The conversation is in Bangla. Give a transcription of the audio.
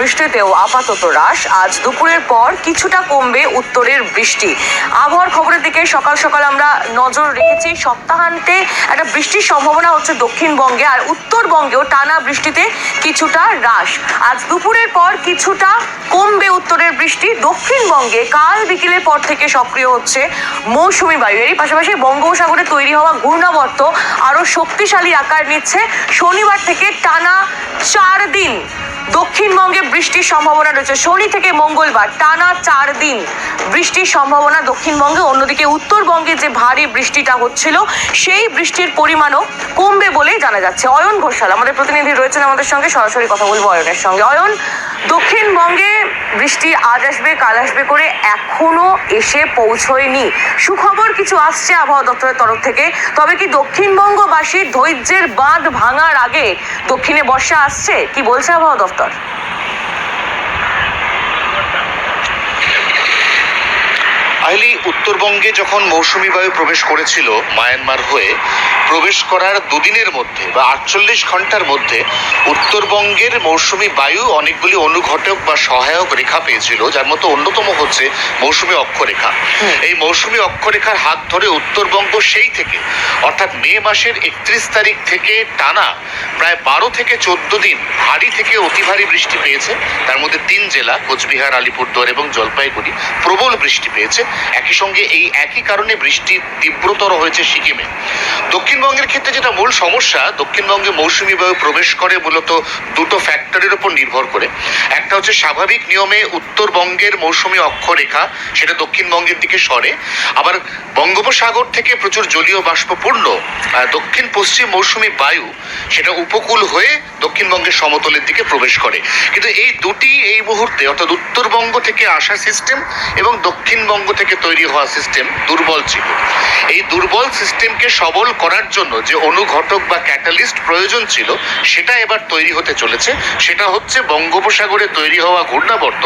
বৃষ্টিতেও আপাতত হ্রাস। আজ দুপুরের পর কিছুটা কমবে উত্তরের বৃষ্টি। আবহাওয়ার খবরের দিকে সকাল সকাল আমরা নজর রেখেছি। সপ্তাহান্তে একটা বৃষ্টির সম্ভাবনা হচ্ছে দক্ষিণবঙ্গে আর উত্তরবঙ্গেও টানা বৃষ্টিতে কিছুটা হ্রাস। আজ দুপুরের পর কিছুটা কমবে উত্তরের বৃষ্টি। দক্ষিণবঙ্গে কাল বিকেলের পর থেকে সক্রিয় হচ্ছে মৌসুমি বায়ু। এরই পাশাপাশি বঙ্গোপসাগরে তৈরি হওয়া ঘূর্ণাবর্ত আরও শক্তিশালী আকার নিচ্ছে। শনিবার থেকে টানা চার দিন দক্ষিণবঙ্গে বৃষ্টির সম্ভাবনা রয়েছে। শনি থেকে মঙ্গলবার টানা চার দিন বৃষ্টির সম্ভাবনা দক্ষিণবঙ্গে। অন্যদিকে উত্তরবঙ্গে যে ভারী বৃষ্টিটা হচ্ছিল, সেই বৃষ্টির পরিমাণও কমবে বলেই জানা যাচ্ছে। অয়ন ঘোষাল, আমাদের প্রতিনিধি রয়েছেন আমাদের সঙ্গে। সরাসরি কথা বলব অয়নের সঙ্গে। অয়ন দক্ষিণবঙ্গে বৃষ্টি আজ আসবে, কাল আসবে করে এখনও এসে পৌঁছয়নি। সুখবর কিছু আসছে আবহাওয়া দপ্তরের তরফ থেকে। তবে কি দক্ষিণবঙ্গবাসীর ধৈর্যের বাঁধ ভাঙার আগে দক্ষিণে বর্ষা আসছে? কি বলছে আবহাওয়া দপ্তর? আইলি উত্তরবঙ্গে যখন মৌসুমি বায়ু প্রবেশ করেছিল মায়ানমার হয়ে প্রবেশ করার দুদিনের মধ্যে বা আটচল্লিশ ঘণ্টার মধ্যে উত্তরবঙ্গের মৌসুমি বায়ু অনেকগুলি অনুঘটক বা সহায়ক রেখা পেয়েছিল যার মতো অন্যতম হচ্ছে মৌসুমি অক্ষরেখা। এই মৌসুমি অক্ষরেখার হাত ধরে উত্তরবঙ্গ সেই থেকে অর্থাৎ মে মাসের একত্রিশ তারিখ থেকে টানা প্রায় বারো থেকে চোদ্দ দিন ভারী থেকে অতি ভারী বৃষ্টি পেয়েছে। তার মধ্যে তিন জেলা কোচবিহার আলিপুরদুয়ার এবং জলপাইগুড়ি প্রবল বৃষ্টি পেয়েছে। একই সঙ্গে এই একই কারণে বৃষ্টি তীব্রতর হয়েছে সিকিমে। দক্ষিণবঙ্গের ক্ষেত্রে যেটা মূল সমস্যা, দক্ষিণবঙ্গে মৌসুমি বায়ু প্রবেশ করে মূলত দুটো ফ্যাক্টরের উপর নির্ভর করে। একটা হচ্ছে স্বাভাবিক নিয়মে উত্তরবঙ্গের মৌসুমি অক্ষরেখা, সেটা দক্ষিণবঙ্গের দিকে সরে। আবার বঙ্গোপসাগর থেকে প্রচুর জলীয় বাষ্পপূর্ণ দক্ষিণ পশ্চিম মৌসুমি বায়ু সেটা উপকূল হয়ে দক্ষিণবঙ্গের সমতলের দিকে প্রবেশ করে। কিন্তু এই দুটি এই মুহূর্তে, অর্থাৎ উত্তরবঙ্গ থেকে আসা সিস্টেম এবং দক্ষিণবঙ্গ থেকে তৈরি হওয়া সিস্টেম দুর্বল ছিল। এই দুর্বল সিস্টেমকে সবল করার জন্য যে অনুঘটক বা ক্যাটালিস্ট প্রয়োজন ছিল, সেটা এবার তৈরি হতে চলেছে। সেটা হচ্ছে বঙ্গোপসাগরে তৈরি হওয়া ঘূর্ণাবর্ত